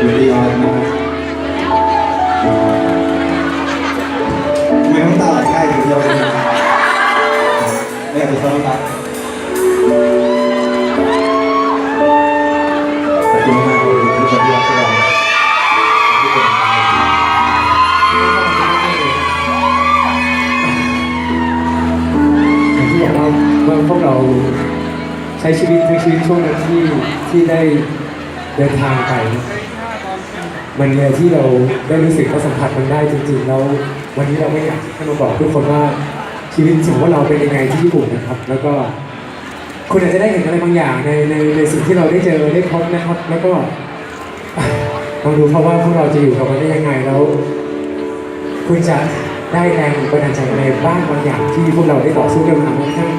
อยู่ที่อดนะทไมน้ำตงยอยู่ที่ไม่อยากจอมนะขอบคุกที่ทุที่เราทุกคนย่างที่บอกว่าเมื่พวกเราใช้ชีวิตทั้งชีวิตช่วงนั้นที่ที่ได้เดินทางไป มันเลยที่เราได้รู้สึกว่าสัมผัสมันได้จริงๆแล้ววันนี้เราไม่อยากให้มาบอกทุกคนว่าชีวิตของว่าเราเป็นยังไงที่ญี่ปุ่นนะครับ แล้วก็คุณอาจจะได้เห็นอะไรบางอย่างในในในสิ่งที่เราได้เจอได้พบนะครับ แล้วก็ลองดูเพราะว่าพวกเราจะอยู่กับมันได้ยังไงแล้ว คุณจะได้แรงบันดาลใจอะไรบ้างบางอย่างที่พวกเราได้ต่อสู้กันมาค่อนข้ง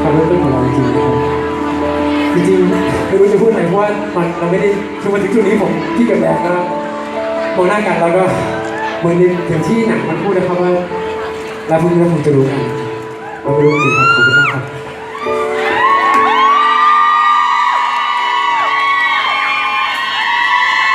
ความรู้ต้นของเราจริงๆนะครับจริง ไม่รู้จะพูดอะไรเพราะว่ามันเราไม่ได้คือมาถึงจุดนี้ผมที่กับแบกก็มองหน้ากันแล้วก็เหมือนถึงที่หนังมันพูดนะครับว่าเราพรุ่งนี้เราคงจะรู้กันเราไม่รู้จริงครับขอบคุณมากครับ